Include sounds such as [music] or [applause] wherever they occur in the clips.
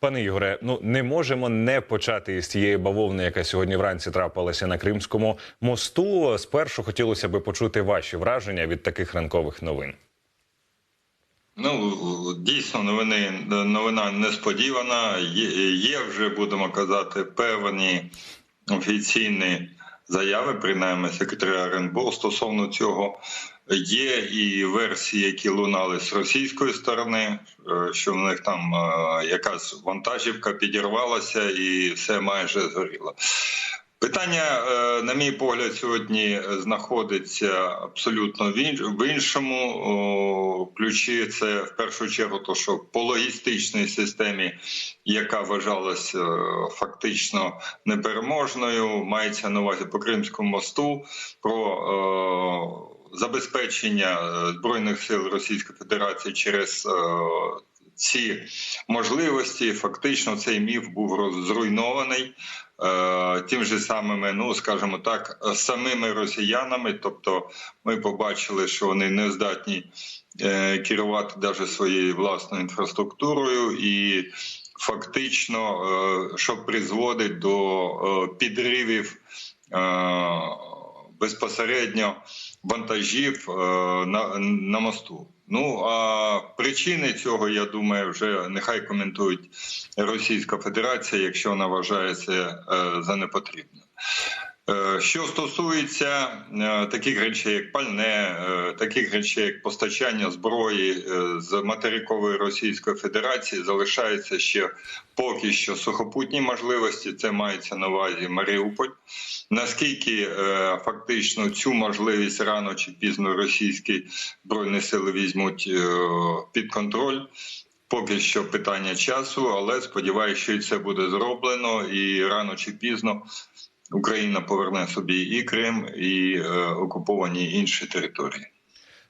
Пане Ігоре, ну не можемо не почати із цієї бавовни, яка сьогодні вранці трапилася на Кримському мосту. Спершу хотілося би почути ваші враження від таких ранкових новин. Ну дійсно новини новина несподівана. Є, є вже будемо казати певні офіційні заяви, принаймні секретаря РНБО стосовно цього. Є і версії, які лунали з російської сторони, е, що в них там е, якась вантажівка підірвалася і все майже згоріло. Питання, е, на мій погляд, сьогодні знаходиться абсолютно в іншому ключі. Це в першу чергу, то що по логістичній системі, яка вважалась фактично непереможною, мається на увазі по Кримському мосту. про забезпечення е, збройних сил Російської Федерації через е, ці можливості, фактично цей міф був зруйнований е, тим же самими, ну скажімо так, самими росіянами. Тобто, ми побачили, що вони не здатні керувати навіть своєю власною інфраструктурою і. Фактично, що призводить до підривів безпосередньо вантажів е, на мосту. Ну а причини цього я думаю, вже нехай коментують Російська Федерація, якщо вона вважає це за непотрібне. Е, що стосується е, таких речей, як пальне, е, таких речей, як постачання зброї з материкової Російської Федерації, залишаються ще поки що сухопутні можливості. Це мається на увазі Маріуполь. Наскільки фактично цю можливість рано чи пізно російські збройні сили візьмуть під контроль? Поки що питання часу, але сподіваюся, що і це буде зроблено, і рано чи пізно Україна поверне собі і Крим, і е, окуповані інші території.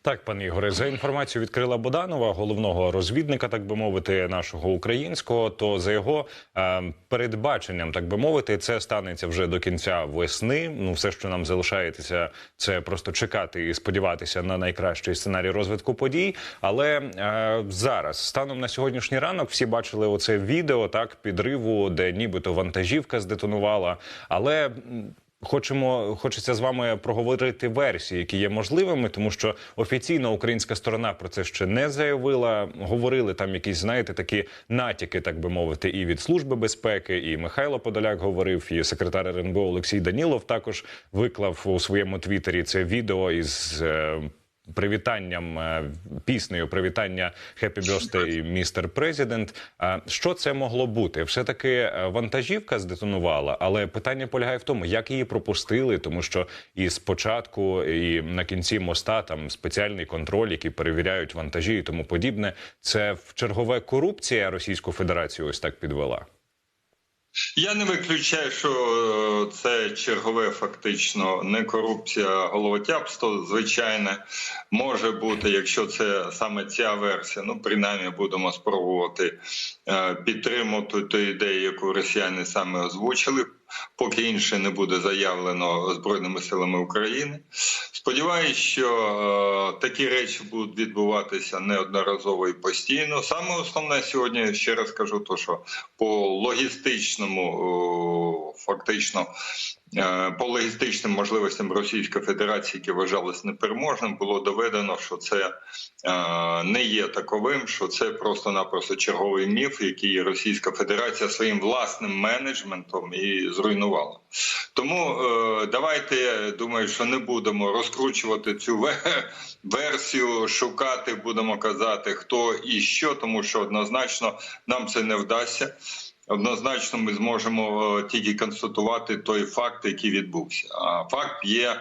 Так, пане Ігоре, за інформацією від Крила Боданова, головного розвідника, так би мовити, нашого українського, то за його е, передбаченням, так би мовити, це станеться вже до кінця весни. Ну, все, що нам залишається, це просто чекати і сподіватися на найкращий сценарій розвитку подій. Але е, зараз, станом на сьогоднішній ранок, всі бачили оце відео так підриву, де нібито вантажівка здетонувала, але Хочемо, хочеться з вами проговорити версії, які є можливими, тому що офіційно українська сторона про це ще не заявила. Говорили там якісь, знаєте, такі натяки, так би мовити, і від служби безпеки, і Михайло Подоляк говорив, і секретар РНБО Олексій Данілов також виклав у своєму твіттері це відео із е, привітанням е, піснею привітання «Happy Birthday, Mr. President». Що це могло бути? Все таки е, вантажівка здетонувала, але питання полягає в тому, як її пропустили, тому що і спочатку, і на кінці моста там спеціальний контроль, який перевіряють вантажі і тому подібне. Це в чергове корупція Російську Федерацію ось так підвела. Я не виключаю, що е, це чергове фактично не корупція, головотяпство. Звичайне може бути, якщо це саме ця версія. Ну принаймні будемо спробувати підтримати ту ідею, яку росіяни саме озвучили поки інше не буде заявлено збройними силами України. Сподіваюсь, що е, такі речі будуть відбуватися неодноразово і постійно. Саме основне сьогодні ще раз кажу, то що по логістичному фактично по логістичним можливостям Російської Федерації, які вважались непереможним, було доведено, що це е, не є таковим, що це просто-напросто черговий міф, який Російська Федерація своїм власним менеджментом і зруйнувала. Тому е, давайте думаю, що не будемо розкручувати цю версію, шукати, будемо казати, хто і що, тому що однозначно нам це не вдасться однозначно ми зможемо е, тільки констатувати той факт, який відбувся. А факт є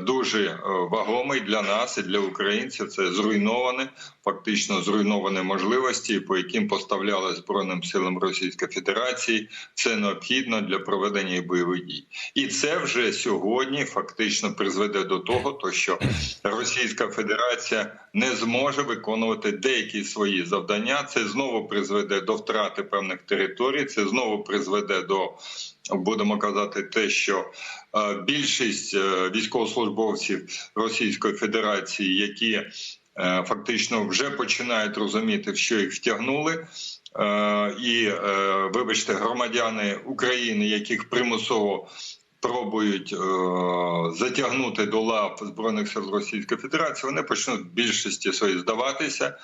дуже е, вагомий для нас і для українців. Це зруйноване, фактично зруйновані можливості, по яким поставляли збройним силам Російської Федерації. Це необхідно для проведення бойових дій, і це вже сьогодні фактично призведе до того, то що Російська Федерація не зможе виконувати деякі свої завдання. Це знову призведе до втрати певних територій. Це знову призведе до будемо казати, те, що е, більшість е, військовослужбовців Російської Федерації, які е, Фактично вже починають розуміти, що їх втягнули і, вибачте, громадяни України, яких примусово пробують затягнути до лав збройних сил Російської Федерації, вони почнуть в більшості своїй здаватися.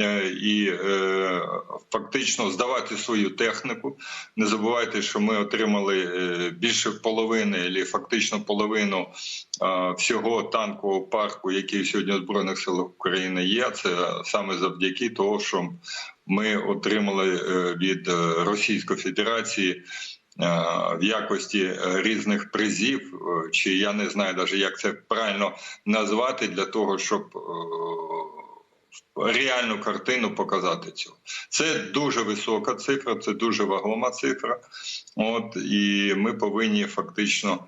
Е, І е, фактично здавати свою техніку. Не забувайте, що ми отримали е, більше половини, або фактично половину всього танкового парку, який сьогодні у збройних силах України є. Це саме завдяки того, що ми отримали від Російської Федерації в якості різних призів, чи я не знаю навіть як це правильно назвати, для того, щоб реальну картину показати цього. Це дуже висока цифра, це дуже вагома цифра. От і ми повинні фактично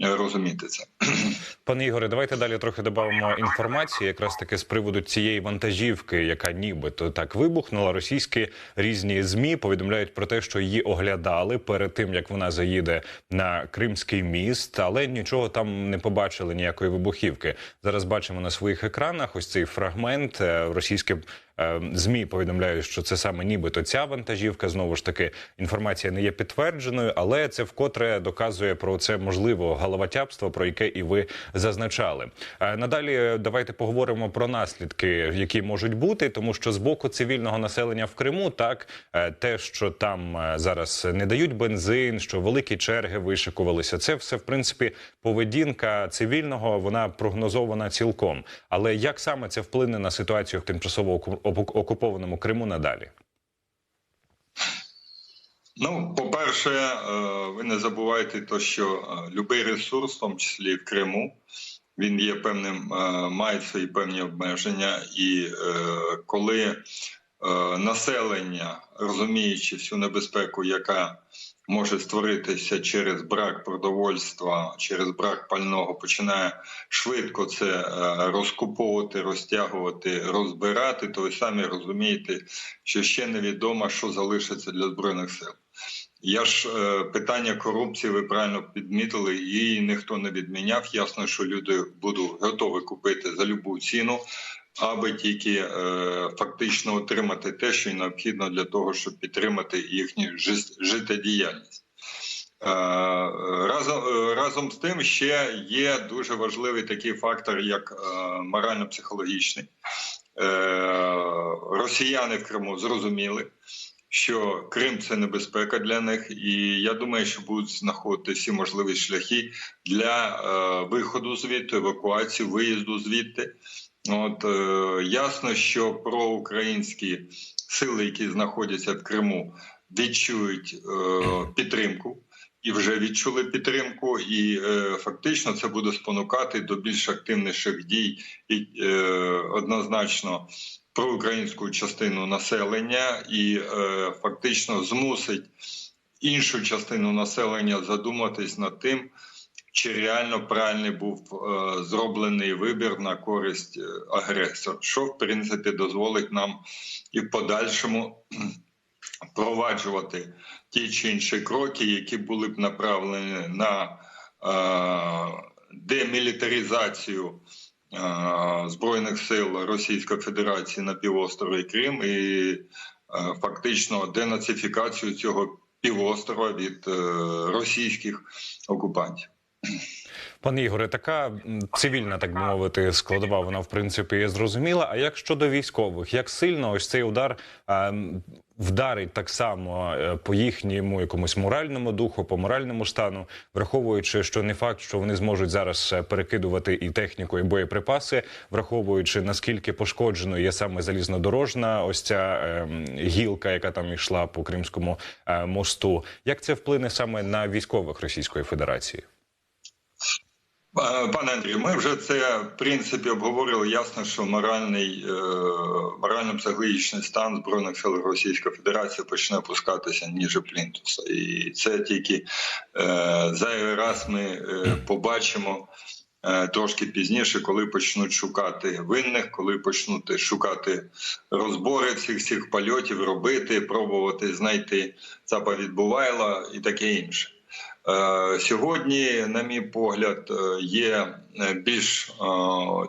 розуміти це. [clears throat] Пане Ігоре, давайте далі трохи додамо інформації, якраз таки з приводу цієї вантажівки, яка нібито так вибухнула. Російські різні змі повідомляють про те, що її оглядали перед тим, як вона заїде на Кримський міст, але нічого там не побачили ніякої вибухівки. Зараз бачимо на своїх екранах ось цей фрагмент. Е, Російські е, змі повідомляють, що це саме нібито ця вантажівка. Знову ж таки, інформація не є підтвердженою, але це вкотре доказує про це можливо головотяпство, про яке і ви зазначали. Е, Надалі е, давайте поговоримо про наслідки, які можуть бути, тому що з боку цивільного населення в Криму так е, те, що там е, зараз не дають бензин, що великі черги вишикувалися. Це все в принципі поведінка цивільного. Вона прогнозована цілком. Але як саме це вплине на ситуацію в тимчасово окупованому Криму надалі? Ну, по-перше, е, ви не забувайте, то, що будь-який ресурс, в тому числі в Криму, він є певним, е, має свої певні обмеження, і е, коли е, населення, розуміючи всю небезпеку, яка може створитися через брак продовольства, через брак пального, починає швидко це е, розкуповувати, розтягувати, розбирати, то ви самі розумієте, що ще невідомо, що залишиться для збройних сил. Я ж е, питання корупції, ви правильно підмітили, її ніхто не відміняв. Ясно, що люди будуть готові купити за любу ціну, аби тільки е, фактично отримати те, що й необхідно для того, щоб підтримати їхню життєдіяльність. Е, Разом, е, разом з тим ще є дуже важливий такий фактор, як е, морально-психологічний. Росіяни в Криму зрозуміли, що Крим це небезпека для них, і я думаю, що будуть знаходити всі можливі шляхи для виходу звідти, евакуації, виїзду звідти. От е, ясно, що проукраїнські сили, які знаходяться в Криму, відчують е, підтримку. І вже відчули підтримку, і е, фактично це буде спонукати до більш активніших дій і е, однозначно про українську частину населення, і е, фактично змусить іншу частину населення задуматись над тим, чи реально правильний був е, зроблений вибір на користь е, агресора, що в принципі дозволить нам і в подальшому [clears throat] впроваджувати ті чи інші кроки, які були б направлені на е, демілітаризацію е, збройних сил Російської Федерації на півострові Крим і е, фактично денацифікацію цього півострова від російських окупантів. Пане Ігоре, така цивільна, так би мовити, складова, вона в принципі є зрозуміла. А як щодо військових, як сильно ось цей удар е, вдарить так само е, по їхньому якомусь моральному духу, по моральному стану, враховуючи, що не факт, що вони зможуть зараз е, перекидувати і техніку, і боєприпаси, враховуючи наскільки пошкодженою є саме залізнодорожна, ось ця е, гілка, яка там йшла по Кримському е, мосту. Як це вплине саме на військових Російської Федерації? Пане Андрію, ми вже це в принципі обговорили. Ясно, що моральний е, морально-психологічний стан збройних сил Російської Федерації почне опускатися ніже плінтуса, і це тільки е, зайвий раз ми е, побачимо. Трошки пізніше, коли почнуть шукати винних, коли почнуть шукати розбори цих цих польотів, робити, пробувати знайти ЦАПа відбувайла і таке інше. Е, Сьогодні, на мій погляд, е, є е, більш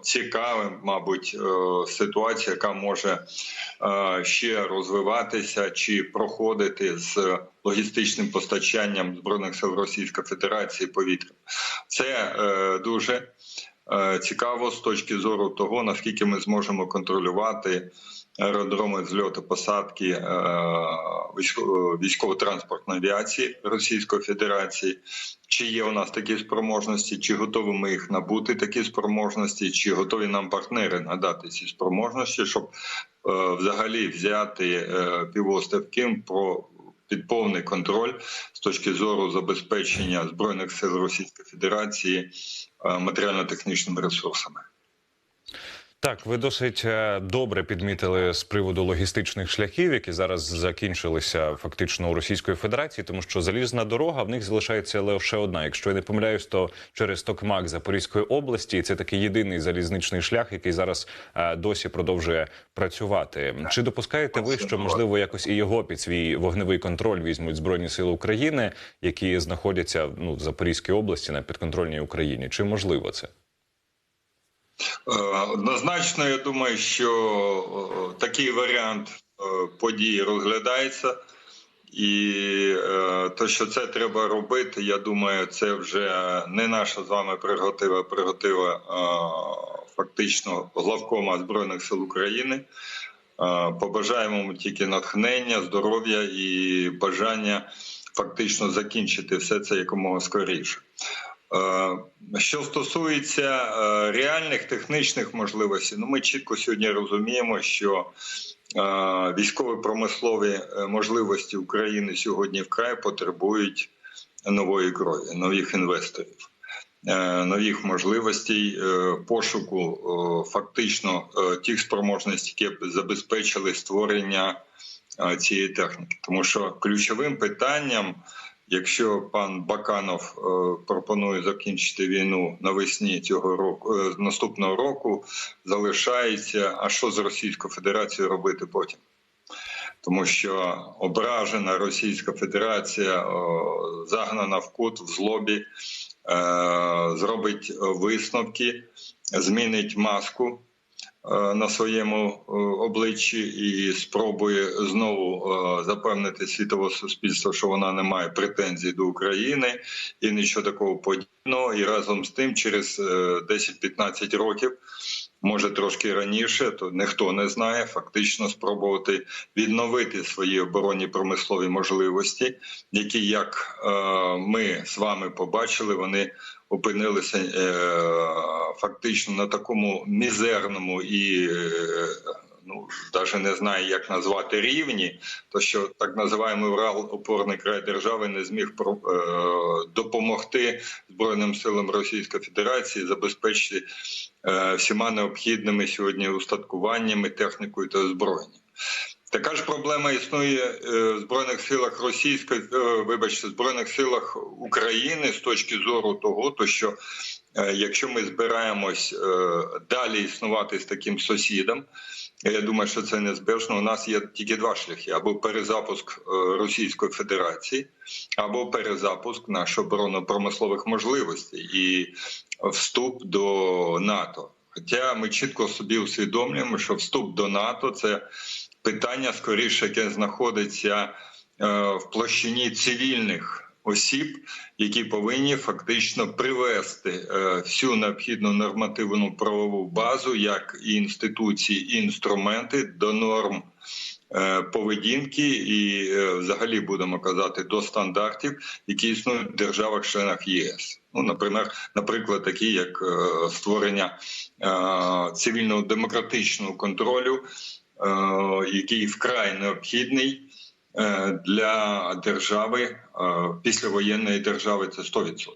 цікавим, мабуть, ситуація, яка може ще розвиватися чи проходити з логістичним постачанням збройних сил Російської Федерації повітря. Це дуже цікаво з точки зору того, наскільки ми зможемо контролювати аеродроми зльоту посадки е, військово- військово-транспортної авіації Російської Федерації. Чи є у нас такі спроможності, чи готові ми їх набути, такі спроможності, чи готові нам партнери надати ці спроможності, щоб е, взагалі взяти е, півострів Ким про під повний контроль з точки зору забезпечення збройних сил Російської Федерації е, матеріально-технічними ресурсами. Так, ви досить е, добре підмітили з приводу логістичних шляхів, які зараз закінчилися фактично у Російської Федерації, тому що залізна дорога в них залишається лише одна. Якщо я не помиляюсь, то через Токмак Запорізької області це такий єдиний залізничний шлях, який зараз е, досі продовжує працювати. Чи допускаєте ви, що можливо якось і його під свій вогневий контроль візьмуть збройні сили України, які знаходяться ну в Запорізькій області на підконтрольній Україні? Чи можливо це? Е, Однозначно, я думаю, що е, такий варіант е, подій розглядається, і то, що це треба робити, я думаю, це вже не наша з вами прерогатива, прерогатива фактично главкома Збройних сил України. Побажаємо йому тільки натхнення, здоров'я і бажання фактично закінчити все це якомога скоріше. Е, Що стосується е, реальних технічних можливостей, ну ми чітко сьогодні розуміємо, що е, військово-промислові можливості України сьогодні вкрай потребують нової крові, нових інвесторів, нових можливостей пошуку фактично тих спроможностей, які забезпечили створення цієї техніки, тому що ключовим питанням. Якщо пан Баканов е, пропонує закінчити війну навесні цього року е, наступного року, залишається. А що з Російською Федерацією робити потім? Тому що ображена Російська Федерація, загнана в кут в злобі, е, зробить висновки, змінить маску на своєму е, обличчі і спробує знову е, запевнити світове суспільство, що вона не має претензій до України і нічого такого подібного. І разом з тим, через е, 10-15 років, може трошки раніше, то ніхто не знає, фактично спробувати відновити свої оборонні промислові можливості, які, як е, ми з вами побачили, вони опинилися е, фактично на такому мізерному і е, ну навіть не знаю, як назвати рівні, то що так називаємо Урал опорний край держави не зміг про- е, допомогти збройним силам Російської Федерації забезпечити всіма необхідними сьогодні устаткуваннями, технікою та озброєнням. Така ж проблема існує е, в збройних силах Російської, е, вибачте, збройних силах України з точки зору того, то що е, якщо ми збираємось далі існувати з таким сусідом, я думаю, що це незбежно. У нас є тільки два шляхи: або перезапуск Російської Федерації, або перезапуск наших оборонно-промислових можливостей і вступ до НАТО. Хоча ми чітко собі усвідомлюємо, що вступ до НАТО це питання скоріше, яке знаходиться е, в площині цивільних осіб, які повинні фактично привести е, всю необхідну нормативну правову базу, як і інституції, і інструменти до норм. е, Поведінки і взагалі будемо казати до стандартів, які існують в державах-членах ЄС. Ну, наприклад, наприклад, такі як створення цивільного демократичного контролю, який вкрай необхідний е, для держави е, післявоєнної держави. Це 100%.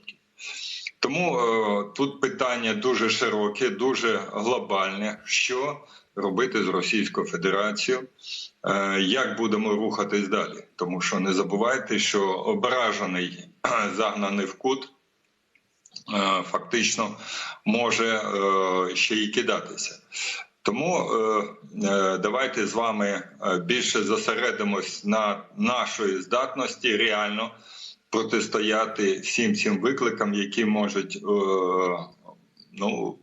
Тому е, тут питання дуже широке, дуже глобальне. Що робити з Російською Федерацією? Е, Як будемо рухатись далі? Тому що не забувайте, що ображений [clears throat] загнаний в кут е, фактично може е, ще й кидатися. Тому е, е, давайте з вами е, більше зосередимось на нашої здатності реально протистояти всім цим викликам, які можуть ну,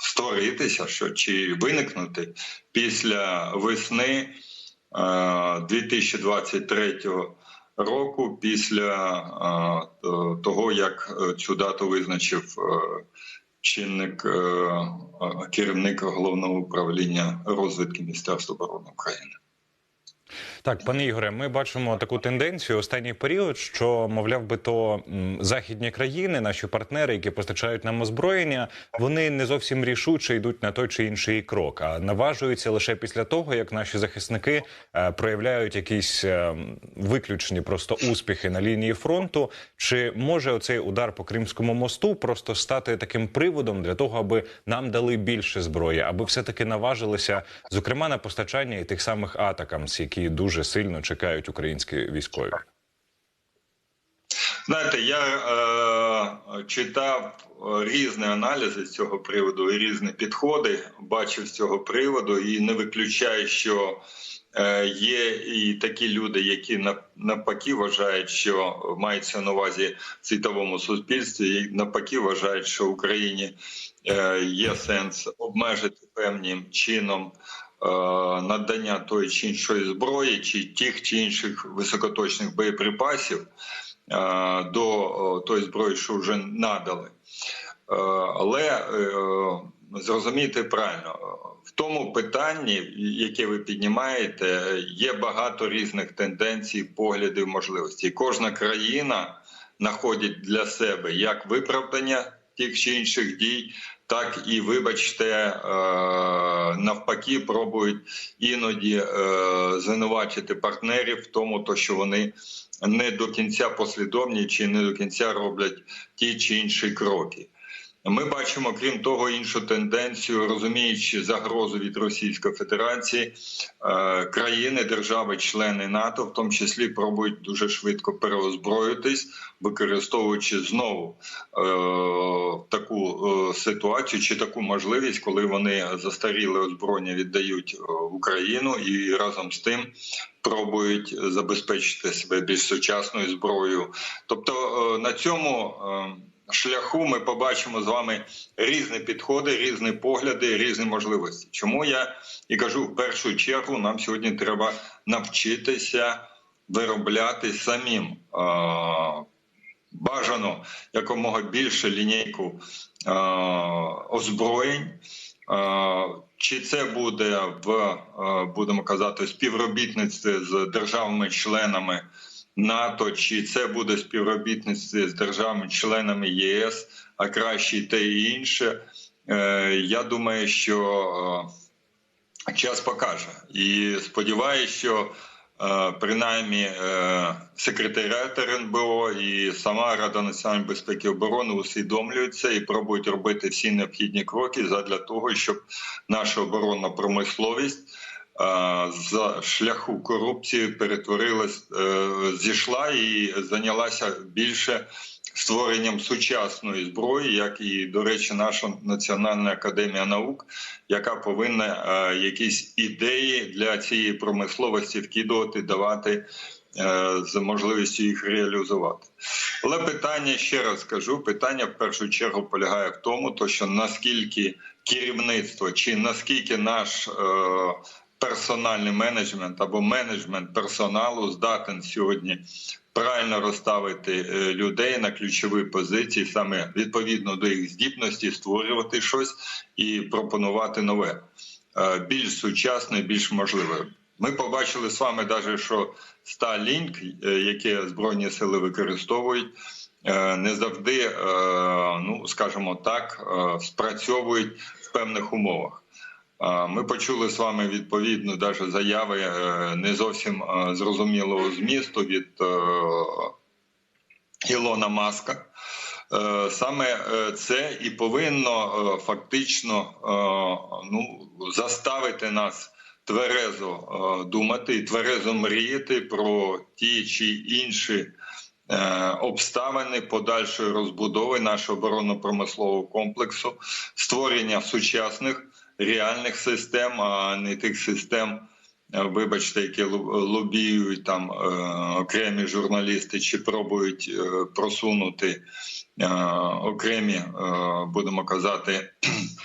створитися, що чи виникнути після весни е, 2023 року, після того, як цю дату визначив чинник е, керівник головного управління розвідки Міністерства оборони України. Так, пане Ігоре, ми бачимо таку тенденцію останній період, що мовляв би то західні країни, наші партнери, які постачають нам озброєння, вони не зовсім рішуче йдуть на той чи інший крок, а наважуються лише після того, як наші захисники е, проявляють якісь е, м, виключені просто успіхи на лінії фронту. Чи може оцей удар по Кримському мосту просто стати таким приводом для того, аби нам дали більше зброї, аби все таки наважилися, зокрема на постачання і тих самих атакамс, які дуже сильно чекають українські військові? Знаєте, я е, читав е, різні аналізи з цього приводу і різні підходи бачив з цього приводу, і не виключаю, що е, є і такі люди, які на- навпаки вважають, що мається на увазі в світовому суспільстві, і навпаки вважають, що в Україні е, є сенс обмежити певним чином. Е, Надання тої чи іншої зброї, чи тих чи інших високоточних боєприпасів е, до тої зброї, що вже надали. Е, Але е, зрозумійте правильно, в тому питанні, яке ви піднімаєте, є багато різних тенденцій, поглядів, можливостей. Кожна країна знаходить для себе як виправдання тих чи інших дій, так і, вибачте, е, навпаки, пробують іноді е, звинувачити партнерів в тому, то що вони не до кінця послідовні чи не до кінця роблять ті чи інші кроки. Ми бачимо, крім того, іншу тенденцію, розуміючи загрозу від Російської Федерації, е, країни, держави-члени НАТО, в тому числі пробують дуже швидко переозброїтись, використовуючи знову е, таку е, ситуацію чи таку можливість, коли вони застаріле озброєння віддають в Україну і разом з тим пробують забезпечити себе більш сучасною зброєю. Тобто на цьому. Шляху ми побачимо з вами різні підходи, різні погляди, різні можливості. Чому я і кажу, в першу чергу нам сьогодні треба навчитися виробляти самим бажано якомога більше лінійку е, озброєнь. Чи це буде в будемо казати співробітництві з державами-членами НАТО, чи це буде співробітництво з державами-членами ЄС, а краще те і інше. Е, Я думаю, що е, час покаже. І сподіваюся, що е, принаймні секретаріат РНБО і сама Рада національної безпеки і оборони усвідомлюються і пробують робити всі необхідні кроки задля того, щоб наша оборонна промисловість з шляху корупції перетворилась, е, зійшла і зайнялася більше створенням сучасної зброї, як і, до речі, наша Національна академія наук, яка повинна е, якісь ідеї для цієї промисловості вкидувати, давати. е, З можливістю їх реалізувати, але питання ще раз скажу: питання в першу чергу полягає в тому, то що наскільки керівництво чи наскільки наш е, персональний менеджмент або менеджмент персоналу здатен сьогодні правильно розставити е, людей на ключові позиції, саме відповідно до їх здібності, створювати щось і пропонувати нове, е, більш сучасне, більш можливе. Ми побачили з вами, навіть, що Starlink, е, яке збройні сили використовують. Не завжди, ну скажімо так, спрацьовують в певних умовах. Ми почули з вами відповідно навіть заяви е, не зовсім е, зрозумілого змісту від е, Ілона Маска. Саме це і повинно фактично ну, заставити нас тверезо думати і тверезо мріяти про ті чи інші обставини подальшої розбудови нашого оборонно-промислового комплексу, створення сучасних реальних систем, а не тих систем, е, вибачте, які лобіюють там е, окремі журналісти чи пробують е, просунути окремі, будемо казати,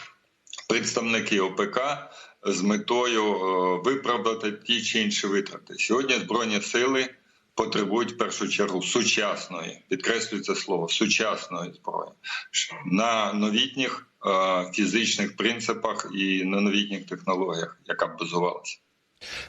[clears throat] представники ОПК з метою виправдати ті чи інші витрати. Сьогодні збройні сили потребують в першу чергу сучасної, підкреслюю це слово, сучасної зброї на новітніх фізичних принципах і новітніх технологіях, яка б базувалася.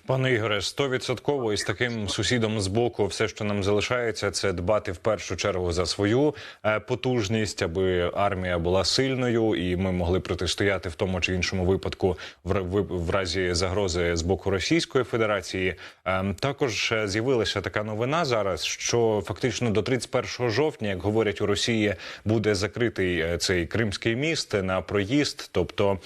Пане Ігоре, стовідсотково із таким сусідом з боку, все, що нам залишається, це дбати в першу чергу за свою е, потужність, аби армія була сильною, і ми могли протистояти в тому чи іншому випадку в, ра- в, в разі загрози з боку Російської Федерації. Е, також е, з'явилася така новина зараз, що фактично до 31 жовтня, як говорять у Росії, буде закритий цей Кримський міст на проїзд. Тобто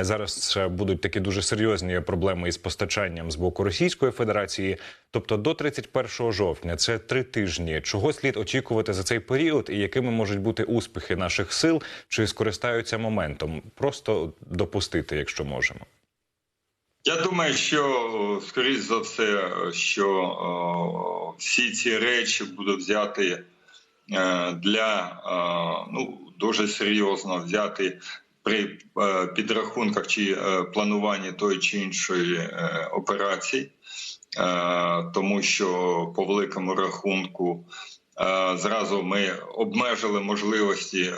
зараз будуть такі дуже серйозні проблеми із постачанням з боку Російської Федерації. Тобто до 31 жовтня це три тижні. Чого слід очікувати за цей період, і якими можуть бути успіхи наших сил, чи скористаються моментом? Просто допустити, якщо можемо. Я думаю, що скоріш за все, що о, всі ці речі будуть взяти е, для е, ну дуже серйозно взяти при е, підрахунках чи е, плануванні тої чи іншої е, операції, тому що по великому рахунку зразу ми обмежили можливості.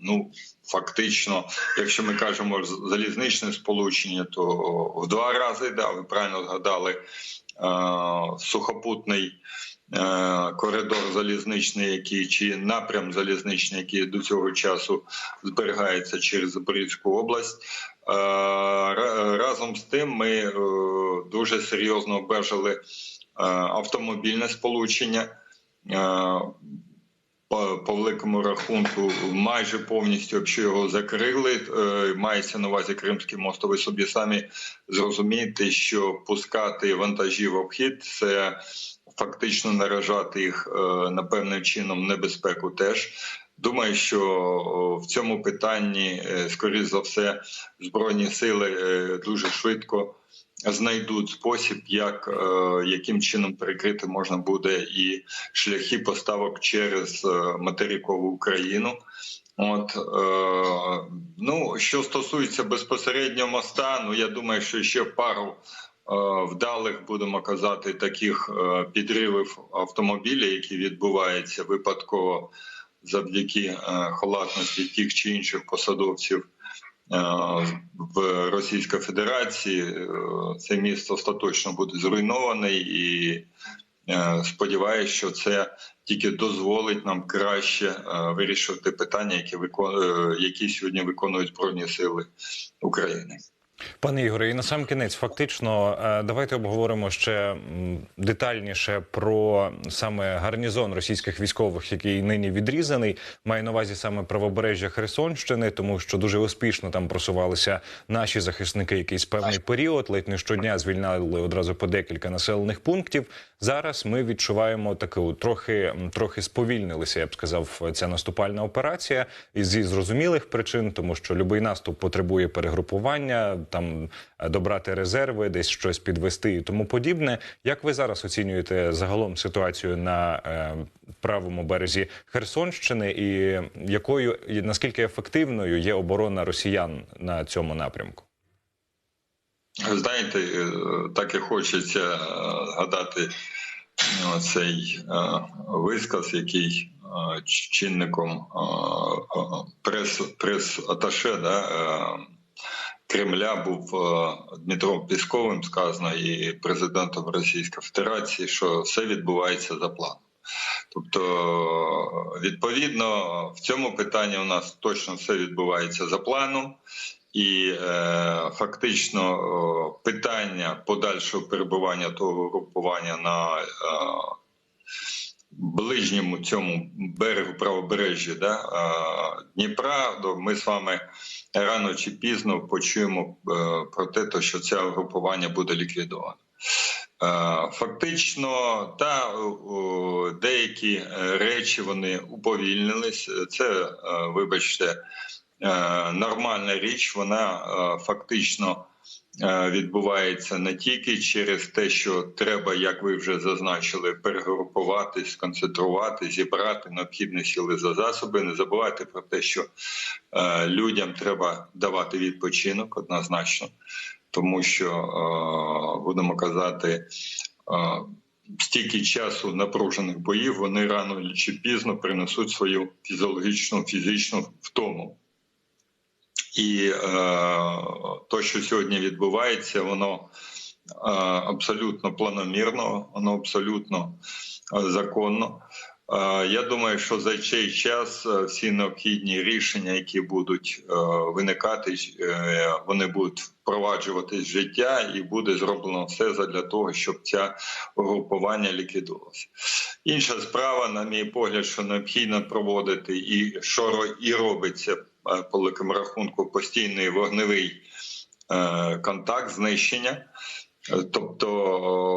Ну, фактично, якщо ми кажемо залізничне сполучення, то в два рази, да, ви правильно згадали, сухопутний коридор залізничний, який чи напрям залізничний, який до цього часу зберігається через Запорізьку область. Е, ра- Разом з тим ми е, дуже серйозно обмежили е, автомобільне сполучення. По, по великому рахунку майже повністю, якщо його закрили, е, мається на увазі Кримський мост, ви собі самі зрозумієте, що пускати вантажі в обхід це фактично наражати їх е, напевним чином небезпеку теж. Думаю, що в цьому питанні, е, скоріш за все, збройні сили дуже швидко знайдуть спосіб, як е, яким чином перекрити можна буде і шляхи поставок через е, материкову Україну. От е, ну що стосується безпосередньо моста, ну я думаю, що ще пару е, вдалих будемо казати таких підривів автомобіля, які відбуваються випадково завдяки халатності тих чи інших посадовців. Е, В Російській Федерації Е, це місто остаточно буде зруйноване, і е, сподіваюся, що це тільки дозволить нам краще вирішувати питання, які сьогодні виконують збройні сили України. Пане Ігоре, і на сам кінець, фактично, е, давайте обговоримо ще детальніше про саме гарнізон російських військових, який нині відрізаний. Маю на увазі саме правобережжя Херсонщини, тому що дуже успішно там просувалися наші захисники якийсь певний період. Ледь не щодня звільняли одразу по декілька населених пунктів. Зараз ми відчуваємо таку трохи трохи сповільнилися, я б сказав, ця наступальна операція і зі зрозумілих причин, тому що будь-який наступ потребує перегрупування, там е, добрати резерви, десь щось підвести і тому подібне. Як ви зараз оцінюєте загалом ситуацію на е, правому березі Херсонщини, і якою і наскільки ефективною є оборона росіян на цьому напрямку? Знаєте, е, так і хочеться згадати е, цей висказ, який чинником е, прес, прес-аташе да, Кремля був е, Дмитром Пісковим сказано і президентом Російської Федерації, що все відбувається за планом. Тобто, відповідно, в цьому питанні у нас точно все відбувається за планом. І е, фактично о, питання подальшого перебування того групування на е, ближньому цьому берегу правобережжя да, Дніпра, ми з вами рано чи пізно почуємо е, про те, що це групування буде ліквідовано. Е, Фактично, та деякі е, речі вони уповільнились. Це, вибачте, нормальна річ. Вона е, фактично е, відбувається не тільки через те, що треба, як ви вже зазначили, перегрупуватись, сконцентрувати, зібрати необхідні сили за засоби. Не забувайте про те, що е, людям треба давати відпочинок однозначно, тому що е, будемо казати. е, Стільки часу напружених боїв вони рано чи пізно принесуть свою фізіологічну фізичну втому. І е, то, що сьогодні відбувається, воно е, абсолютно планомірно, воно абсолютно е, законно. Е, я думаю, що за цей час е, всі необхідні рішення, які будуть е, виникати, е, вони будуть впроваджуватись в життя, і буде зроблено все для того, щоб ця угрупування ліквідувалося. Інша справа, на мій погляд, що необхідно проводити, і що і робиться по великому рахунку постійний вогневий е, контакт, знищення. Е, Тобто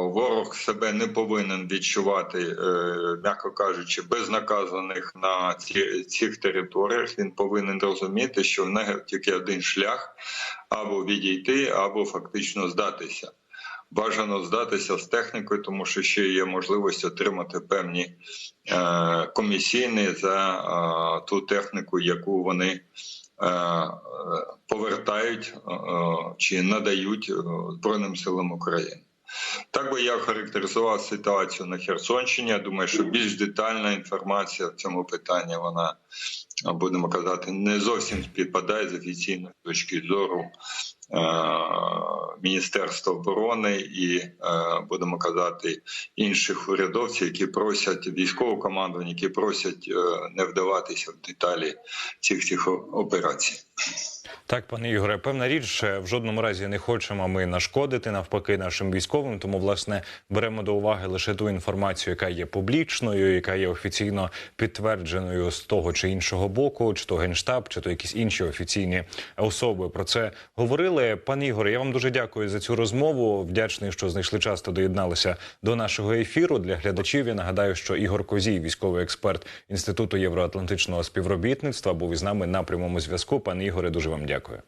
ворог себе не повинен відчувати, е, м'яко кажучи, безнаказаних на цих територіях. Він повинен розуміти, що в нього тільки один шлях або відійти, або фактично здатися. Бажано здатися з технікою, тому що ще є можливість отримати певні е, комісійні за е, ту техніку, яку вони е, повертають чи надають Збройним силам України. Так би я характеризував ситуацію на Херсонщині. Я думаю, що більш детальна інформація в цьому питанні вона будемо казати не зовсім співпадає з офіційної точки зору е, Міністерства оборони і е, будемо казати інших урядовців, які просять військову командування, які просять е, не вдаватися в деталі цих цих операцій. Так, пане Ігоре, певна річ, в жодному разі не хочемо ми нашкодити навпаки нашим військовим. Тому власне беремо до уваги лише ту інформацію, яка є публічною, яка є офіційно підтвердженою з того чи іншого боку, чи то генштаб, чи то якісь інші офіційні особи про це говорили. Пан Ігоре, я вам дуже дякую за цю розмову. Вдячний, що знайшли час та доєдналися до нашого ефіру. Для глядачів я нагадаю, що Ігор Козій, військовий експерт інституту євроатлантичного співробітництва, був із нами на прямому зв'язку. Пане Ігоре, дуже вам дякую.